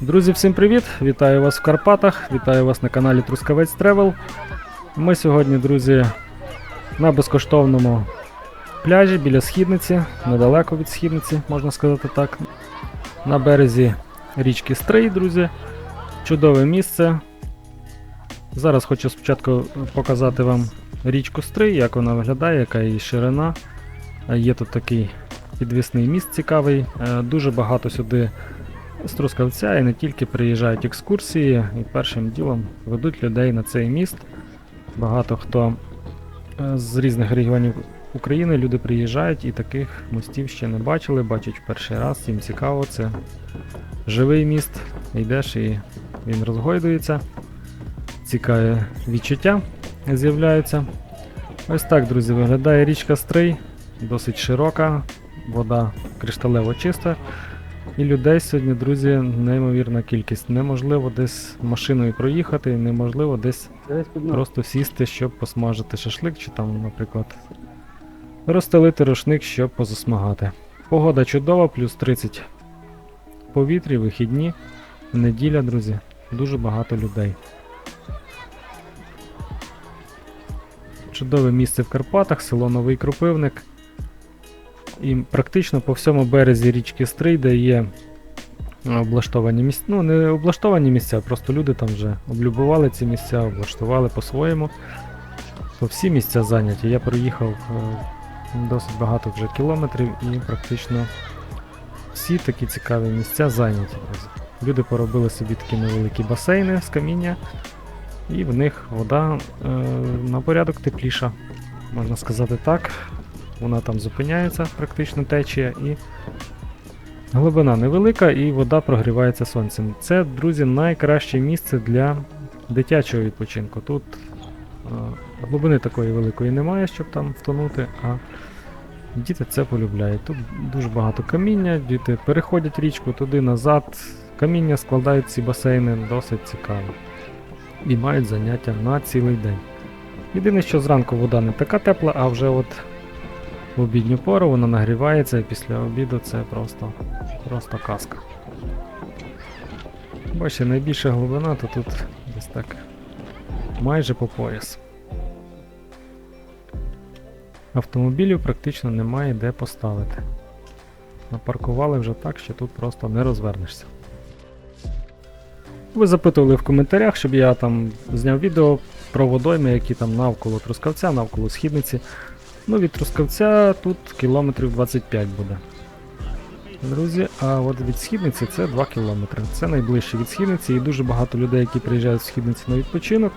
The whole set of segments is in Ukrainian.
Друзі, всім привіт! Вітаю вас в Карпатах, вітаю вас на каналі Трускавець Тревел. Ми сьогодні, друзі, на безкоштовному пляжі біля східниці, недалеко від східниці, можна сказати так. На березі річки Стрий, друзі. Чудове місце. Зараз хочу спочатку показати вам річку Стрий, як вона виглядає, яка її ширина. Е, Є тут такий підвісний міст цікавий. Е, Дуже багато сюди з і не тільки приїжджають екскурсії і першим ділом ведуть людей на цей міст. Багато хто е, з різних регіонів України люди приїжджають і таких мостів ще не бачили, бачать в перший раз, їм цікаво, це живий міст, йдеш і він розгойдується. Цікаві відчуття з'являються. Ось так, друзі, виглядає річка Стрий, досить широка, вода кришталево чиста. І людей сьогодні, друзі, неймовірна кількість. Неможливо десь машиною проїхати, неможливо десь просто сісти, щоб посмажити шашлик, чи там, наприклад, розстелити рушник, щоб позасмагати. Погода чудова, плюс 30 повітрі, вихідні, неділя, друзі. Дуже багато людей. Чудове місце в Карпатах, село Новий Кропивник. І практично по всьому березі річки Стрий, де є облаштовані місця. Ну, не облаштовані місця, просто люди там вже облюбували ці місця, облаштували по-своєму. То всі місця зайняті. Я проїхав е, досить багато вже кілометрів і практично всі такі цікаві місця зайняті. Люди поробили собі такі невеликі басейни з каміння, і в них вода е, на порядок тепліша, можна сказати так. Вона там зупиняється, практично течія, і глибина невелика, і вода прогрівається сонцем. Це, друзі, найкраще місце для дитячого відпочинку. Тут е, глибини такої великої немає, щоб там втонути, а діти це полюбляють. Тут дуже багато каміння, діти переходять річку туди назад. Каміння складають ці басейни досить цікаво. І мають заняття на цілий день. Єдине, що зранку вода не така тепла, а вже от в обідню пору вона нагрівається і після обіду це просто, просто казка. Бачите, найбільша глибина, то тут десь так майже по пояс. Автомобілів практично немає де поставити. Напаркували вже так, що тут просто не розвернешся. Ви запитували в коментарях, щоб я там зняв відео про водойми, які там навколо Трускавця, навколо східниці. Ну, від Трускавця тут кілометрів 25 буде. Друзі, а от від східниці це 2 кілометри. Це найближче від східниці, і дуже багато людей, які приїжджають з східниці на відпочинок.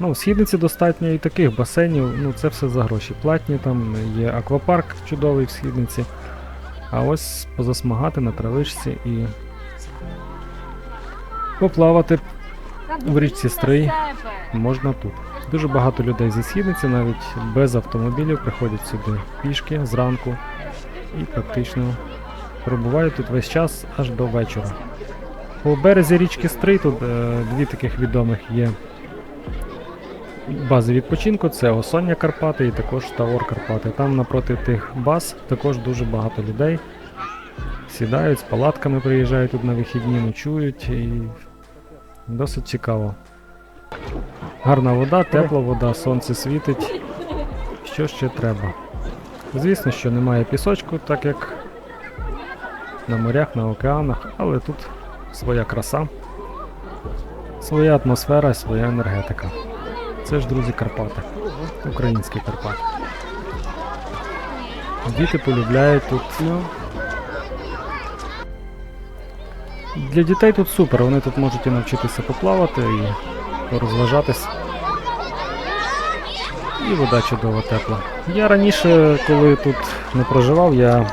Ну, в східниці достатньо і таких басейнів, ну це все за гроші. Платні, там є аквапарк чудовий в східниці. А ось позасмагати на травичці і поплавати в річці Стрий можна тут. Дуже багато людей зі східниці, навіть без автомобілів, приходять сюди пішки зранку і практично пробувають тут весь час аж до вечора. По березі річки Стрий тут е, дві таких відомих є бази відпочинку, це Осоння Карпати і також Тавор Карпати. Там напроти тих баз також дуже багато людей. Сідають з палатками, приїжджають тут на вихідні, ночують і досить цікаво. Гарна вода, тепла вода, сонце світить. Що ще треба? Звісно, що немає пісочку, так як на морях, на океанах, але тут своя краса, своя атмосфера, своя енергетика. Це ж, друзі, Карпати. Українські Карпати. Діти полюбляють тут. Для дітей тут супер, вони тут можуть і навчитися поплавати, і порозважатись. І вода чудова тепла. Я раніше, коли тут не проживав, я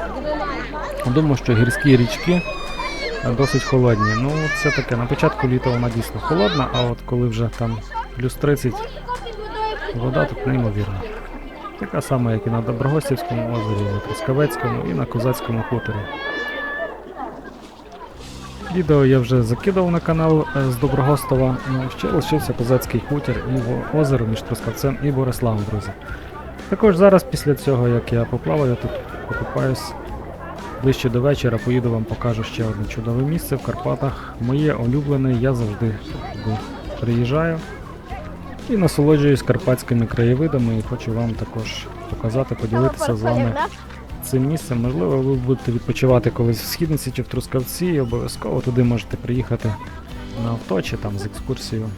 думав, що гірські річки досить холодні. Ну, це таке, на початку літа вона дійсно холодна, а от коли вже там плюс 30, вода тут неймовірна. Така сама, як і на Доброгостівському озері, на Трускавецькому і на Козацькому хуторі. Відео я вже закидав на канал е, з Доброгостова. Ну, Ще лишився козацький хутір і озеро між Трускавцем і Бориславом, друзі. Також зараз, після цього, як я поплавав, я тут покупаюсь ближче до вечора поїду вам покажу ще одне чудове місце в Карпатах. Моє улюблене, я завжди туди приїжджаю і насолоджуюсь карпатськими краєвидами і хочу вам також показати, поділитися з вами цим місцем. Можливо, ви будете відпочивати колись в Східниці чи в Трускавці, і обов'язково туди можете приїхати на авто чи там з екскурсією.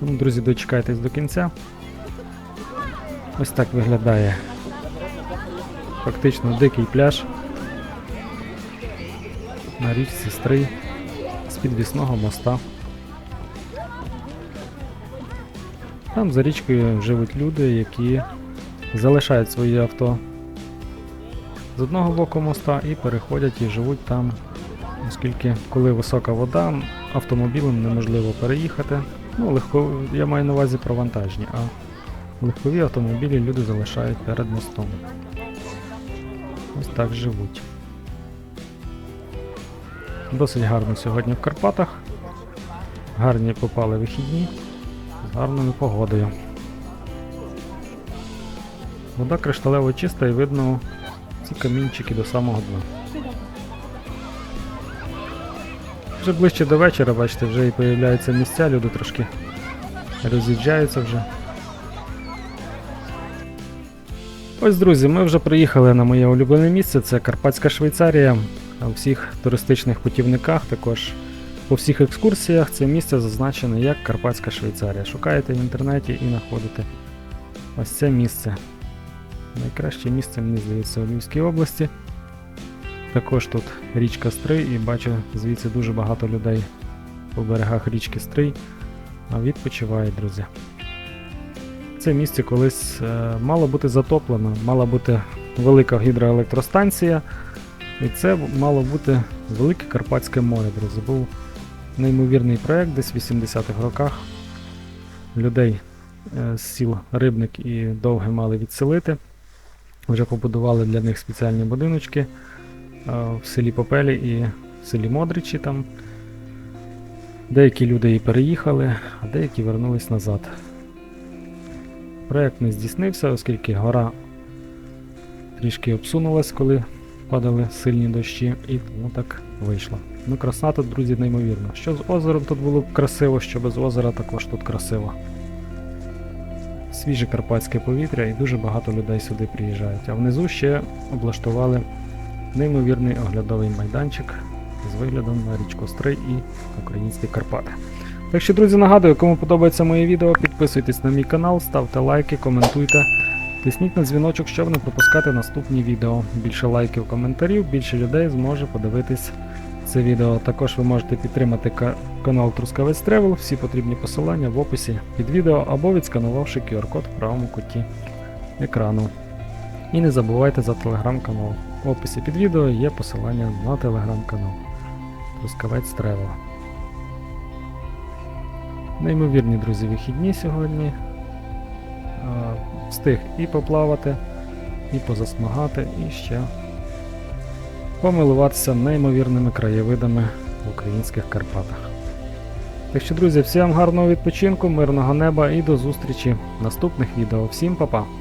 Тому, друзі, дочекайтесь до кінця. Ось так виглядає фактично дикий пляж на річці Стрий з підвісного моста. Там за річкою живуть люди, які залишають свої авто з одного боку моста і переходять і живуть там, оскільки коли висока вода, автомобілем неможливо переїхати. Ну, легко, я маю на увазі про вантажні, а легкові автомобілі люди залишають перед мостом. Ось так живуть. Досить гарно сьогодні в Карпатах. Гарні попали вихідні з гарною погодою. Вода кришталево чиста і видно ці камінчики до самого дна. Вже ближче до вечора, бачите, вже і появляються місця, люди трошки роз'їжджаються вже. Ось, друзі, ми вже приїхали на моє улюблене місце, це Карпатська Швейцарія. У всіх туристичних путівниках, також по всіх екскурсіях це місце зазначено як Карпатська Швейцарія. Шукаєте в інтернеті і знаходите ось це місце. Найкраще місце, мені здається, у Львівській області. Також тут річка Стрий, і бачу звідси дуже багато людей по берегах річки Стрий відпочивають, друзі. Це місце колись е, мало бути затоплено, мала бути велика гідроелектростанція, і це мало бути Велике Карпатське море, друзі. Був неймовірний проєкт десь в 80-х роках. Людей е, з сіл Рибник і Довге мали відселити. Вже побудували для них спеціальні будиночки е, в селі Попелі і в селі Модричі там. Деякі люди і переїхали, а деякі вернулись назад. Проєкт не здійснився, оскільки гора трішки обсунулась, коли падали сильні дощі, і тому так вийшло. Ну, краса тут, друзі, неймовірна. Що з озером тут було б красиво, що без озера також тут красиво. Свіже карпатське повітря і дуже багато людей сюди приїжджають. А внизу ще облаштували неймовірний оглядовий майданчик з виглядом на річку Стрий і українські Карпати. Так що, друзі, нагадую, кому подобається моє відео, підписуйтесь на мій канал, ставте лайки, коментуйте, тисніть на дзвіночок, щоб не пропускати наступні відео. Більше лайків, коментарів, більше людей зможе подивитись це відео. Також ви можете підтримати канал Трускавець Тревел, всі потрібні посилання в описі під відео або відсканувавши QR-код в правому куті екрану. І не забувайте за телеграм-канал. В описі під відео є посилання на телеграм-канал. Трускавець Тревел. Неймовірні, друзі, вихідні сьогодні. Встиг і поплавати, і позасмагати, і ще помилуватися неймовірними краєвидами в українських Карпатах. Так що, друзі, всім гарного відпочинку, мирного неба і до зустрічі в наступних відео. Всім па-па!